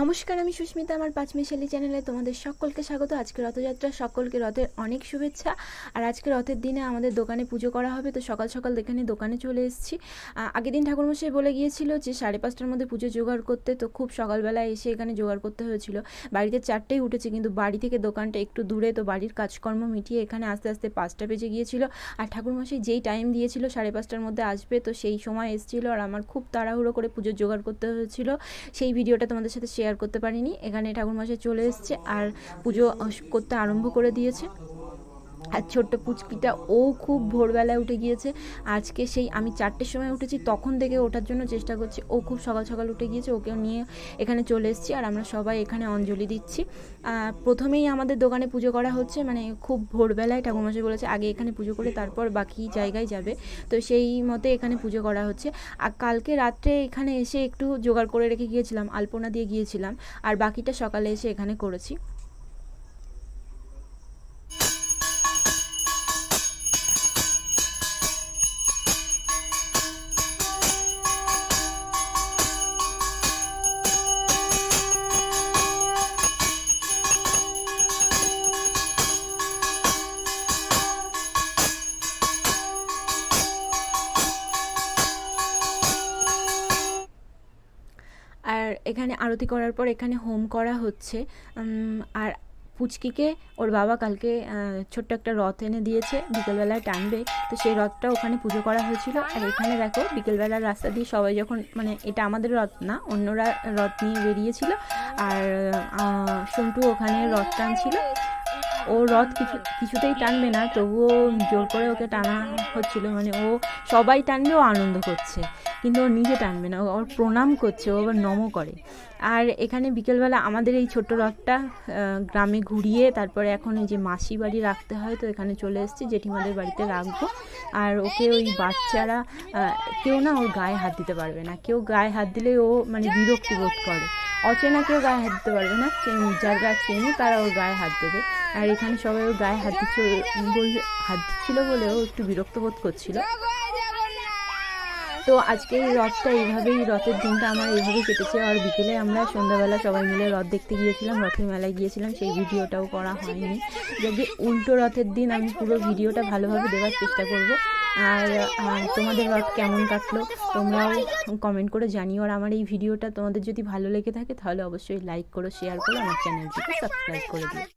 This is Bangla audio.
নমস্কার, আমি সুস্মিতা, আমার পাঁচ মিশালি চ্যানেলে তোমাদের সকলকে স্বাগত। আজকে রথযাত্রা সকলকে রথের অনেক শুভেচ্ছা। আর আজকে রথের দিনে আমাদের দোকানে পুজো করা হবে, তো সকাল সকাল এখানে দোকানে চলে এসেছি। আগের দিন ঠাকুরমশাই বলে গিয়েছিল যে সাড়ে পাঁচটার মধ্যে পুজো জোগাড় করতে, তো খুব সকালবেলা এসে এখানে জোগাড় করতে হয়েছিল। বাড়িতে চারটেই উঠেছে, কিন্তু বাড়ি থেকে দোকানটা একটু দূরে, তো বাড়ির কাজকর্ম মিটিয়ে এখানে আস্তে আস্তে পাঁচটা বেজে গিয়েছিল। আর ঠাকুরমশাই যেই টাইম দিয়েছিল, সাড়ে পাঁচটার মধ্যে আসবে, তো সেই সময় এসেছিল। আর আমার খুব তাড়াহুড়ো করে পুজোর জোগাড় করতে হয়েছিল। সেই ভিডিওটা তোমাদের সাথে শেয়ার করতে পারিনি। এখানে ঠাকুর ঠাকুরমশাই চলে এসছে আর পুজো করতে আরম্ভ করে দিয়েছে। আর ছোট্ট পুচকিটা, ও খুব ভোরবেলায় উঠে গিয়েছে। আজকে সেই আমি চারটের সময় উঠেছি, তখন থেকে ওঠার জন্য চেষ্টা করছি। ও খুব সকাল সকাল উঠে গিয়েছে ওকেও নিয়ে এখানে চলে এসেছি আর আমরা সবাই এখানে অঞ্জলি দিচ্ছি। প্রথমেই আমাদের দোকানে পুজো করা হচ্ছে মানে খুব ভোরবেলায় ঠাকুরমশাই বলেছে, আগে এখানে পুজো করে তারপর বাকি জায়গায় যাবে। তো সেই মতে এখানে পুজো করা হচ্ছে। আর কালকে রাত্রে এখানে এসে একটু জোগাড় করে রেখে গিয়েছিলাম, আলপনা দিয়ে গিয়েছিলাম, আর বাকিটা সকালে এসে এখানে করেছি। এখানে আরতি করার পর এখানে হোম করা হচ্ছে। আর পুচকিকে ওর বাবা কালকে ছোট্ট একটা রথ এনে দিয়েছে, বিকেলবেলায় টানবে। তো সেই রথটা ওখানে পুজো করা হয়েছিল। আর এখানে দেখো, বিকেলবেলার রাস্তা দিয়ে সবাই যখন মানে এটা আমাদের রথ না, অন্যরা রথ নিয়ে বেরিয়েছিল। আর সন্টু ওখানে রথ টানছিল। ও রথ কিছু, কিছুতেই টানবে না, তবুও জোর করে ওকে টানা হচ্ছিল মানে ও সবাই টানবে, ও আনন্দ করছে, কিন্তু ও নিজে টানবে না ওর প্রণাম করছে, ও আবার নমও করে। আর এখানে বিকেলবেলা আমাদের এই ছোট্ট রথটা গ্রামে ঘুরিয়ে তারপরে এখন এই যে মাসি বাড়ি রাখতে হয়, তো এখানে চলে এসেছি, জেঠিমাদের বাড়িতে রাখব। আর ওকে ওই বাচ্চারা কেউ না ওর গায়ে হাত দিতে পারবে না, কেউ গায়ে হাত দিলে ও মানে বিরক্তি বোধ করে। অচেনা কেউ গায়ে হাত দিতে পারবে না। যার গায়ে চেনে তারা ওর গায়ে হাত দেবে। আর এখানে সবাই ওর গায়ে হাত দিচ্ছে বলে হাত দিচ্ছিল বলে ও একটু বিরক্ত বোধ করছিল। তো আজকে এই রথটা এইভাবেই রথের দিনটা আমার এইভাবেই কেটেছে। আর বিকেলে আমরা সন্ধ্যাবেলা সবাই মিলে রথ দেখতে গিয়েছিলাম, রথের মেলায় গিয়েছিলাম। সেই ভিডিওটাও করা হয়নি। যদি উল্টো রথের দিন আমি পুরো ভিডিওটা ভালোভাবে দেওয়ার চেষ্টা করব। আর তোমাদের রথ কেমন কাটলো? তোমরাও কমেন্ট করে জানিও। আর আমার এই ভিডিওটা তোমাদের যদি ভালো লেগে থাকে, তাহলে অবশ্যই লাইক করো শেয়ার করো, আমার চ্যানেলটিকে সাবস্ক্রাইব করে দিও।